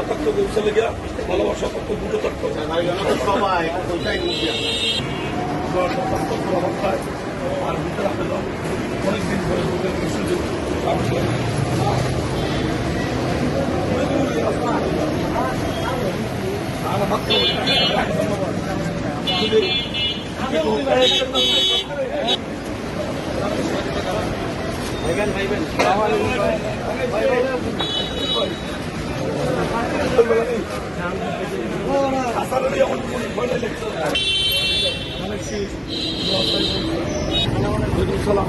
অতত্ব পৌঁছালে গিয়া ভালোবাসা তত্ত্ব দুটো তত্ত্ব সবাই আর ভিতরে আপনার অনেকদিন ধরে বুকের সুযোগ সালাম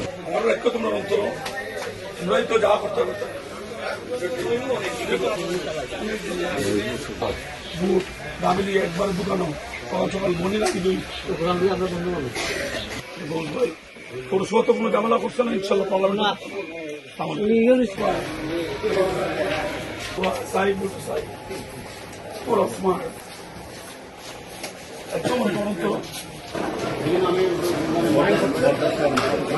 আমার লক্ষ্য তোমরা অন্তর তোমরাই তো যা করতে করতে বুট দাবিলি একবার দোকানো সকাল বনি লাগি দুই? বল ভাই তোর সহ তো কোনো ঝামেলা করছে ইনশাল্লাহ স্মার্ট একদম আমি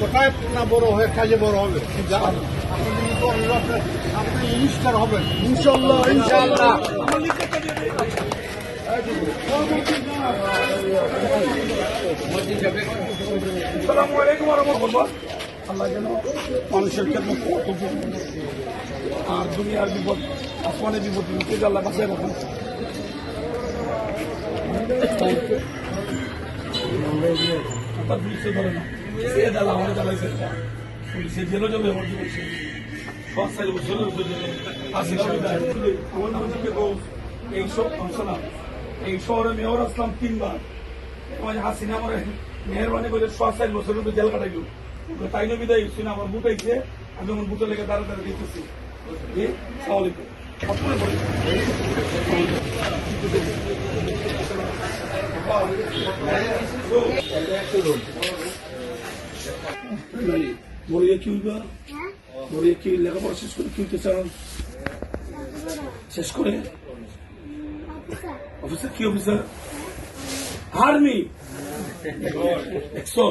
কোথায় না বড় হয়ে কাজে বড় হবে? আপনি ইনস্টার হবেন ইনশাল্লাহ যেন মানুষের ক্ষেত্রে আর দুনিয়ার বিপদ, আসমানের বিপদ আল্লাহ রাখুন। পুলিশে জ্বালা আমার জ্বালাইছে পুলিশে জেলে যাবে আমার জীবনছে পাঁচ চার বছর আসি আমার নাম হচ্ছে গৌস এই শহরে মেয়র আসলাম তিনবার হাসিনা আমার মেহরবানি করে পাঁচ চার বছর জেল কাটাইল তাই না বিদায় শুনে আমার বুট আইছে আমি আমার বুটের লেগে দাঁড়া দাঁড়া দিতেছি জি সালাম আলাইকুম সবসময় বলি মরিয়া কি হইবা মরিয়া কি লেখাপড়া শেষ করে কি চান শেষ করে অফিসার কি অফিসার আর্মি একশো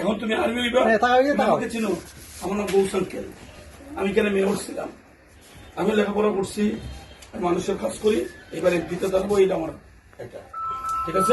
এখন তুমি আর্মি হইবা আমাকে চিনো আমার নাম গৌসান কেল আমি কেন মেয়র ছিলাম আমি লেখাপড়া করছি মানুষের কাজ করি এবার এমপিতে দাঁড়াবো এটা আমার একটা ঠিক আছে।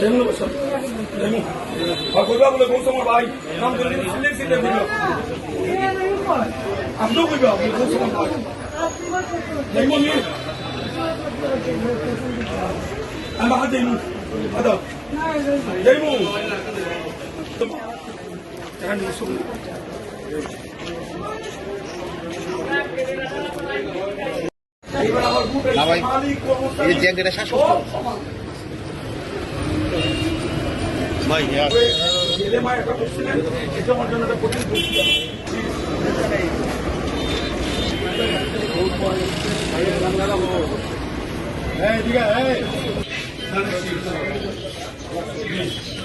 রেমু। আর কইবা বলে বলছো আমার ভাই নাম ধরে সিলেক্ট ভাই ইয়ার ছেলে মা একটা করছিলেন এটা আমার জন্য একটা কঠিন পরিস্থিতি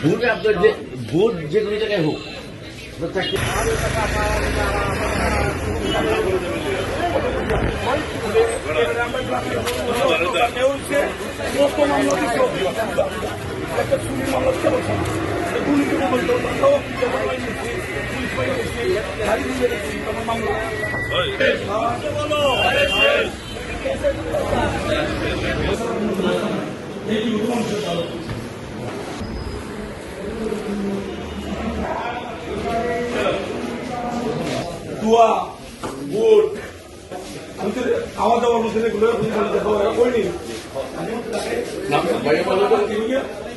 ভোট আপনার যে ভোট যে কোনো জায়গায় হোক। আপনার চাকরি দোয়া ভোট আমি তো খাওয়া দাওয়ার মধ্যে এগুলো দেখো করিনি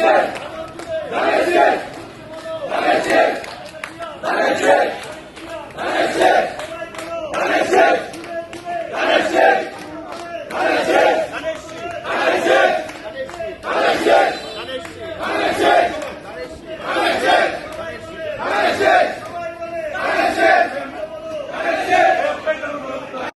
Yeah.